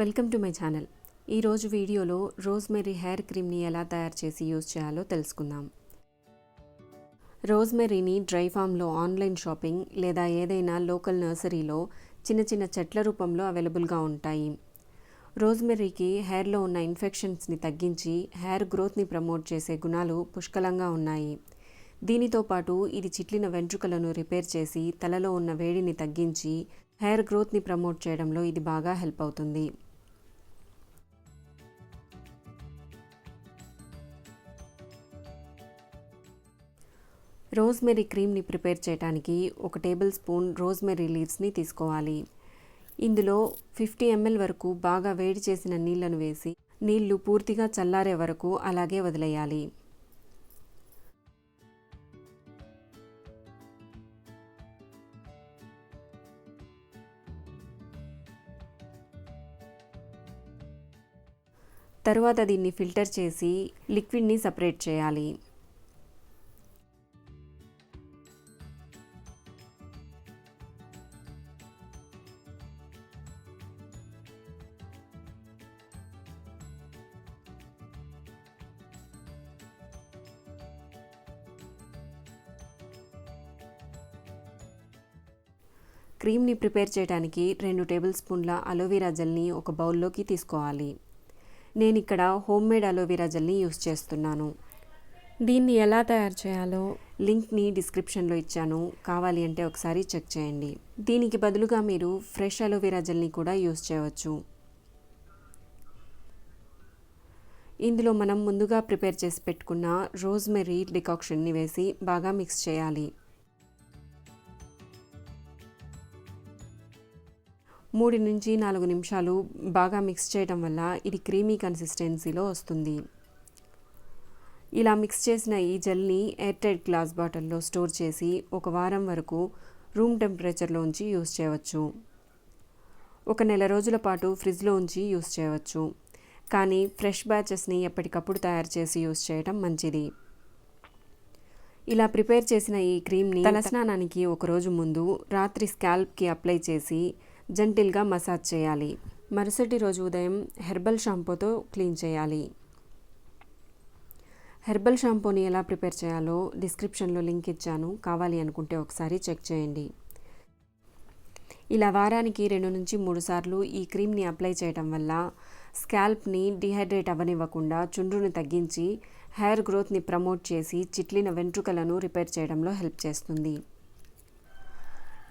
Welcome to my channel. ఈరోజు వీడియోలో rosemary hair క్రీమ్ని ఎలా తయారు చేసి యూజ్ చేయాలో తెలుసుకుందాం. రోజ్మెరీని డ్రై ఫామ్లో ఆన్లైన్ షాపింగ్ లేదా ఏదైనా లోకల్ నర్సరీలో చిన్న చిన్న చెట్ల రూపంలో అవైలబుల్గా ఉంటాయి. రోజ్మెరీకి హెయిర్లో ఉన్న ఇన్ఫెక్షన్స్ని తగ్గించి హెయిర్ గ్రోత్ని ప్రమోట్ చేసే గుణాలు పుష్కలంగా ఉన్నాయి. దీనితో పాటు ఇది చిట్లిన వెంట్రుకలను రిపేర్ చేసి తలలో ఉన్న వేడిని తగ్గించి హెయిర్ గ్రోత్ని ప్రమోట్ చేయడంలో ఇది బాగా హెల్ప్ అవుతుంది. రోజ్మెరీ క్రీమ్ని ప్రిపేర్ చేయడానికి ఒక టేబుల్ స్పూన్ రోజ్మెరీ లీవ్స్ని తీసుకోవాలి. ఇందులో ఫిఫ్టీ ఎంఎల్ వరకు బాగా వేడి చేసిన నీళ్ళను వేసి నీళ్ళు పూర్తిగా చల్లారే వరకు అలాగే వదిలేయాలి. తరువాత దీన్ని ఫిల్టర్ చేసి లిక్విడ్ని సపరేట్ చేయాలి. క్రీమ్ని ప్రిపేర్ చేయడానికి రెండు టేబుల్ స్పూన్ల అలోవెరా జెల్ని ఒక బౌల్లోకి తీసుకోవాలి. నేను ఇక్కడ హోమ్ మేడ్ అలోవెరా జెల్ని యూస్ చేస్తున్నాను. దీన్ని ఎలా తయారు చేయాలో లింక్ని డిస్క్రిప్షన్లో ఇచ్చాను. కావాలి అంటే ఒకసారి చెక్ చేయండి. దీనికి బదులుగా మీరు ఫ్రెష్ అలోవెరా జెల్ని కూడా యూస్ చేయవచ్చు. ఇందులో మనం ముందుగా ప్రిపేర్ చేసి పెట్టుకున్న రోజ్మెరీ డికాక్షన్ని వేసి బాగా మిక్స్ చేయాలి. మూడు నుంచి నాలుగు నిమిషాలు బాగా మిక్స్ చేయడం వల్ల ఇది క్రీమీ కన్సిస్టెన్సీలో వస్తుంది. ఇలా మిక్స్ చేసిన ఈ జెల్ని ఎయిర్ టైట్ గ్లాస్ బాటిల్లో స్టోర్ చేసి ఒక వారం వరకు రూమ్ టెంపరేచర్లో ఉంచి యూస్ చేయవచ్చు. ఒక నెల రోజుల పాటు ఫ్రిడ్జ్లో ఉంచి యూస్ చేయవచ్చు. కానీ ఫ్రెష్ బ్యాచెస్ని ఎప్పటికప్పుడు తయారు చేసి యూస్ చేయడం మంచిది. ఇలా ప్రిపేర్ చేసిన ఈ క్రీమ్ని తలస్నానానికి ఒక రోజు ముందు రాత్రి స్కాల్ప్కి అప్లై చేసి జెంటిల్గా మసాజ్ చేయాలి. మరుసటి రోజు ఉదయం హెర్బల్ షాంపూతో క్లీన్ చేయాలి. హెర్బల్ షాంపూని ఎలా ప్రిపేర్ చేయాలో డిస్క్రిప్షన్లో లింక్ ఇచ్చాను. కావాలి అనుకుంటే ఒకసారి చెక్ చేయండి. ఇలా వారానికి రెండు నుంచి మూడు సార్లు ఈ క్రీమ్ని అప్లై చేయడం వల్ల స్కాల్ప్ని డిహైడ్రేట్ అవ్వనివ్వకుండా చుండ్రుని తగ్గించి హెయిర్ గ్రోత్ని ప్రమోట్ చేసి చిట్లిన వెంట్రుకలను రిపేర్ చేయడంలో హెల్ప్ చేస్తుంది.